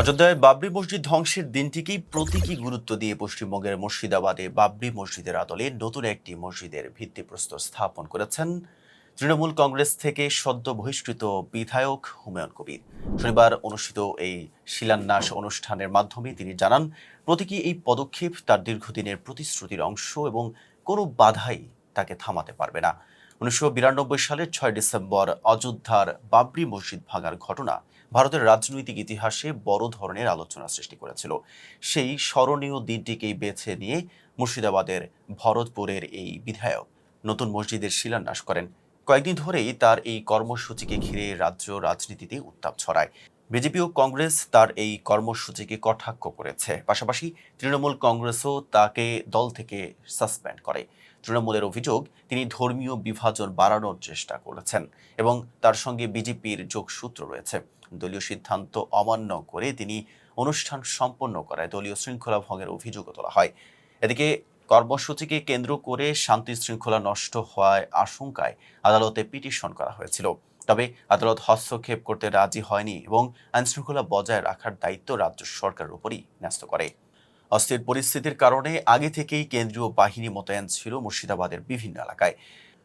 অযোধ্যায় বাবরি মসজিদ ধ্বংসের দিনটিকেই প্রতীকী গুরুত্ব দিয়ে পশ্চিমবঙ্গের মুর্শিদাবাদে বাবরি মসজিদের আদলে নতুন একটি মসজিদের ভিত্তিপ্রস্তর স্থাপন করেছেন তৃণমূল কংগ্রেস থেকে সদ্য বহিষ্কৃত বিধায়ক হুমায়ুন কবির। শনিবার অনুষ্ঠিত এই শিলান্যাস অনুষ্ঠানের মাধ্যমে তিনি জানান, প্রতীকী এই পদক্ষেপ তার দীর্ঘদিনের প্রতিশ্রুতির অংশ এবং কোনো বাধাই তাকে থামাতে পারবে না। উনিশশো বিরানব্বই সালের ছয় ডিসেম্বর অযোধ্যার বাবরি মসজিদ ভাঙার ঘটনা ভারতের রাজনৈতিক ইতিহাসে বড় ধরনের আলোচনা সৃষ্টি করেছিল। সেই স্মরণীয় দিনটিকেই বেছে নিয়ে মুর্শিদাবাদের ভরতপুরের এই বিধায়ক নতুন মসজিদের শিলান্যাস করেন। কয়েকদিন ধরেই তার এই কর্মসূচিকে ঘিরে রাজ্য রাজনীতিতে উত্তাপ ছড়ায়। বিজেপি ও কংগ্রেস তার এই কর্মসূচিকে কটাক্ষ করেছে। পাশাপাশি তৃণমূল কংগ্রেসও তাকে দল থেকে সাসপেন্ড করে। তৃণমূলের অভিযোগ, তিনি ধর্মীয় বিভাজন বাড়ানোর চেষ্টা করেছেন এবং তার সঙ্গে বিজেপির যোগসূত্র রয়েছে। দলীয় সিদ্ধান্ত অমান্য করে তিনি অনুষ্ঠান সম্পন্ন করায় দলীয় শৃঙ্খলা ভঙ্গের অভিযোগও তোলা হয়। এদিকে কর্মসূচিকে কেন্দ্র করে শান্তি শৃঙ্খলা নষ্ট হওয়ার আশঙ্কায় আদালতে পিটিশন করা হয়েছিল। তবে আদালত হস্তক্ষেপ করতে রাজি হয়নি এবং আইনশৃঙ্খলা বজায় রাখার দায়িত্ব রাজ্য সরকারের উপরই ন্যস্ত করে। অস্থির পরিস্থিতির কারণে আগে থেকেই কেন্দ্রীয় বাহিনী মোতায়েন ছিল মুর্শিদাবাদের বিভিন্ন এলাকায়।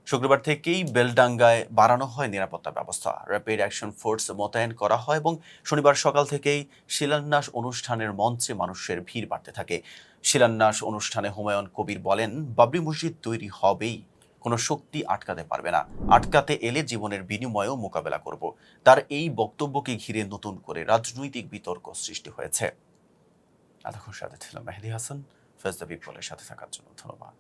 শুক্রবার থেকেই বেলডাঙ্গায় বাড়ানো হয় নিরাপত্তা ব্যবস্থা। র্যাপিড অ্যাকশন ফোর্স মোতায়েন করা হয় এবং শনিবার সকাল থেকেই শিলান্যাস অনুষ্ঠানের মঞ্চে মানুষের ভিড় বাড়তে থাকে। শিলান্যাস অনুষ্ঠানে হুমায়ুন কবির বলেন, বাবরি মসজিদ তৈরি হবেই কোনো শক্তি আটকাতে পারবে না। আটকাতে এলে জীবনের বিনিময়েও মোকাবেলা করব। তার এই বক্তব্যকে ঘিরে নতুন করে রাজনৈতিক বিতর্ক সৃষ্টি হয়েছে। এতক্ষণ সাথে ছিল মেহেদি হাসান। ফেজ দ্য পিপলের সাথে থাকার জন্য ধন্যবাদ।